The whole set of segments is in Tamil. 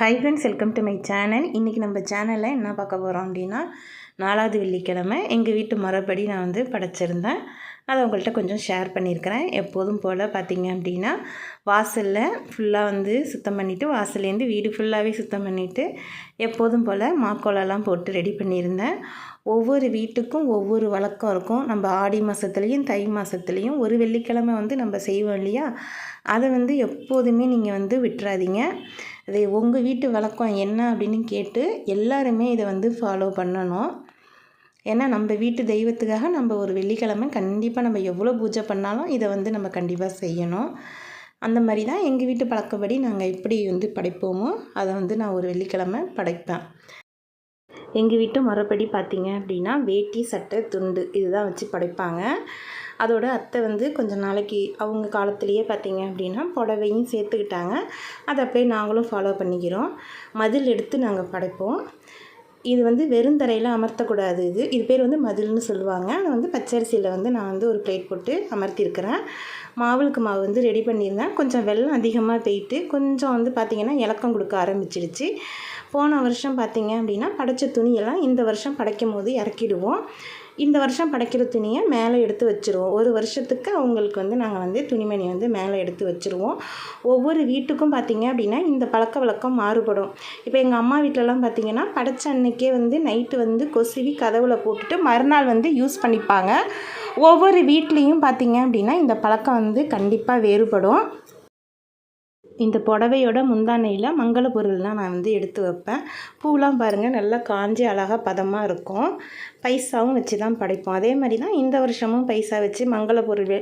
Hi friends welcome to my channel இன்றைக்கி நம்ம சேனலில் என்ன பார்க்க போகிறோம் அப்படின்னா நாலாவது வெள்ளிக்கிழமை. எங்கள் வீட்டு மரப்படி நான் வந்து படைச்சிருந்தேன். அதை உங்கள்கிட்ட கொஞ்சம் ஷேர் பண்ணியிருக்கிறேன். எப்போதும் போல் பார்த்திங்க அப்படின்னா வாசலில் ஃபுல்லாக வந்து சுத்தம் பண்ணிவிட்டு வாசல்லேருந்து வீடு ஃபுல்லாகவே சுத்தம் பண்ணிவிட்டு எப்போதும் போல் மாக்கோலெல்லாம் போட்டு ரெடி பண்ணியிருந்தேன். ஒவ்வொரு வீட்டுக்கும் ஒவ்வொரு வழக்கம் இருக்கும். நம்ம ஆடி மாதத்துலேயும் தை மாதத்துலேயும் ஒரு வெள்ளிக்கிழமை வந்து நம்ம செய்வோம் இல்லையா? அதை வந்து எப்போதுமே நீங்கள் வந்து விட்டுறாதீங்க. அது உங்கள் வீட்டு வழக்கம் என்ன அப்படின்னு கேட்டு எல்லாருமே இதை வந்து ஃபாலோ பண்ணணும். ஏன்னா நம்ம வீட்டு தெய்வத்துக்காக நம்ம ஒரு வெள்ளிக்கிழமை கண்டிப்பாக நம்ம எவ்வளோ பூஜை பண்ணாலும் இதை வந்து நம்ம கண்டிப்பாக செய்யணும். அந்த மாதிரி தான் எங்கள் வீட்டு பழக்கப்படி நாங்கள் எப்படி வந்து படைப்போமோ அதை வந்து நான் ஒரு வெள்ளிக்கிழமை படைப்பேன். எங்கள் வீட்டு முறைப்படி பார்த்திங்க அப்படின்னா வேட்டி சட்டை துண்டு இதுதான் வச்சு படைப்பாங்க. அதோட அத்தை வந்து கொஞ்சம் நாளைக்கு அவங்க காலத்துலேயே பார்த்திங்க அப்படின்னா புடவையும் சேர்த்துக்கிட்டாங்க. அதை அப்படியே நாங்களும் ஃபாலோ பண்ணிக்கிறோம். மதில் எடுத்து நாங்கள் படைப்போம். இது வந்து வெறுந்தரையில் அமர்த்தக்கூடாது இது. இது பேர் வந்து மதில்னு சொல்லுவாங்க. அதை வந்து பச்சரிசியில் வந்து நான் வந்து ஒரு பிளேட் போட்டு அமர்த்திருக்கிறேன். மாவுளுக்கு மாவு வந்து ரெடி பண்ணியிருந்தேன். கொஞ்சம் வெள்ளம் அதிகமாக போயிட்டு கொஞ்சம் வந்து பார்த்திங்கன்னா இலக்கம் கொடுக்க ஆரம்பிச்சிடுச்சு போன வருஷம் பார்த்திங்க அப்படின்னா படைச்ச துணியெல்லாம் இந்த வருஷம் படைக்கும் போது இறக்கிடுவோம். இந்த வருஷம் படைக்கிற துணியை மேலே எடுத்து வச்சுருவோம். ஒரு வருஷத்துக்கு அவங்களுக்கு வந்து நாங்கள் வந்து துணிமணி வந்து மேலே எடுத்து வச்சுருவோம். ஒவ்வொரு வீட்டுக்கும் பார்த்திங்க அப்படின்னா இந்த பழக்க வழக்கம் மாறுபடும். இப்போ எங்கள் அம்மா வீட்டிலலாம் பார்த்திங்கன்னா படைச்ச அன்னைக்கே வந்து நைட்டு வந்து கொசுவி கதவில் போட்டுட்டு மறுநாள் வந்து யூஸ் பண்ணிப்பாங்க. ஒவ்வொரு வீட்லேயும் பார்த்திங்க அப்படின்னா இந்த பழக்கம் வந்து கண்டிப்பாக வேறுபடும். இந்த புடவையோட முந்தானையில் மங்கள பொருள்லாம் நான் வந்து எடுத்து வைப்பேன். பூலாம் பாருங்கள் நல்லா காஞ்சி அழகாக பதமாக இருக்கும். பைசாவும் வச்சு தான் படைப்போம். அதே மாதிரி தான் இந்த வருஷமும் பைசா வச்சு மங்கள பொருள்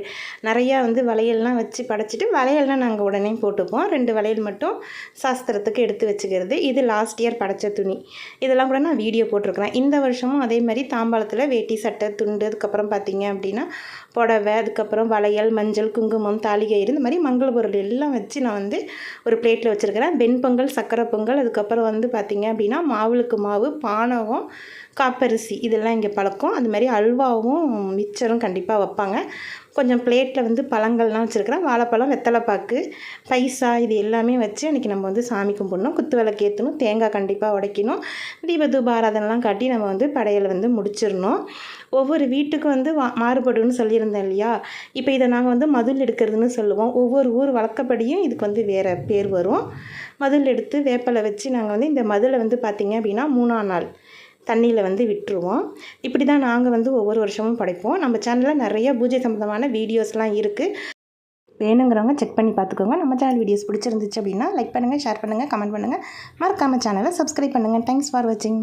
நிறையா வந்து வளையல்லாம் வச்சு படைச்சிட்டு வளையல்லாம் நாங்கள் உடனே போட்டுப்போம். ரெண்டு வளையல் மட்டும் சாஸ்திரத்துக்கு எடுத்து வச்சுக்கிறது. இது லாஸ்ட் இயர் படைச்ச துணி. இதெல்லாம் கூட நான் வீடியோ போட்டிருக்கிறேன். இந்த வருஷமும் அதே மாதிரி தாம்பாளத்தில் வேட்டி சட்டை துண்டு அதுக்கப்புறம் பார்த்தீங்க அப்படின்னா புடவை அதுக்கப்புறம் வளையல் மஞ்சள் குங்குமம் தாலிகை இந்த மாதிரி மங்கள பொருள் எல்லாம் வச்சு நான் வந்து ஒரு பிளேட்டில் வச்சுருக்கிறேன். வெண்பொங்கல் சக்கரை பொங்கல் அதுக்கப்புறம் வந்து பார்த்திங்க அப்படின்னா மாவுளுக்கு மாவு பானகம் காப்பரிசி இதெல்லாம் இங்கே பழக்கம். அது மாதிரி அல்வாவும் மிச்சரும் கண்டிப்பாக வைப்பாங்க. கொஞ்சம் பிளேட்டில் வந்து பழங்கள்லாம் வச்சுருக்கிறேன். வாழைப்பழம் வெத்தலைப்பாக்கு பைசா இது எல்லாமே வச்சு அன்றைக்கி நம்ம வந்து சாமி கும்பிடணும். குத்து விளக்கு ஏற்றணும் தேங்காய் கண்டிப்பாக உடைக்கணும். தீபது ஆராதனைலாம் காட்டி நம்ம வந்து படையலை வந்து முடிச்சிடணும். ஒவ்வொரு வீட்டுக்கும் வந்து வா மாறுபடும்னு சொல்லியிருந்தேன் இல்லையா? இப்போ இதை நாங்கள் வந்து மதுள் எடுக்கிறதுன்னு சொல்லுவோம். ஒவ்வொரு ஊர் வழக்கப்படியும் இதுக்கு வந்து வேறு பேர் வரும். மதுள் எடுத்து வேப்பலை வச்சு நாங்கள் வந்து இந்த மதுளை வந்து பார்த்திங்க அப்படின்னா மூணாம் நாள் தண்ணியில் வந்து விட்டுருவோம். இப்படி தான் நாங்கள் வந்து ஒவ்வொரு வருஷமும் படைப்போம். நம்ம சேனலில் நிறைய பூஜை சம்மந்தமான வீடியோஸ்லாம் இருக்குது வேணுங்கிறவங்க செக் பண்ணி பார்த்துக்கோங்க நம்ம சேனல் வீடியோஸ் பிடிச்சிருந்துச்சு அப்படின்னா லைக் பண்ணுங்கள் ஷேர் பண்ணுங்கள் கமெண்ட் பண்ணுங்கள் மறக்காமல் சேனலை சப்ஸ்கிரைப் பண்ணுங்கள் தேங்க்ஸ் ஃபார் வாட்சிங்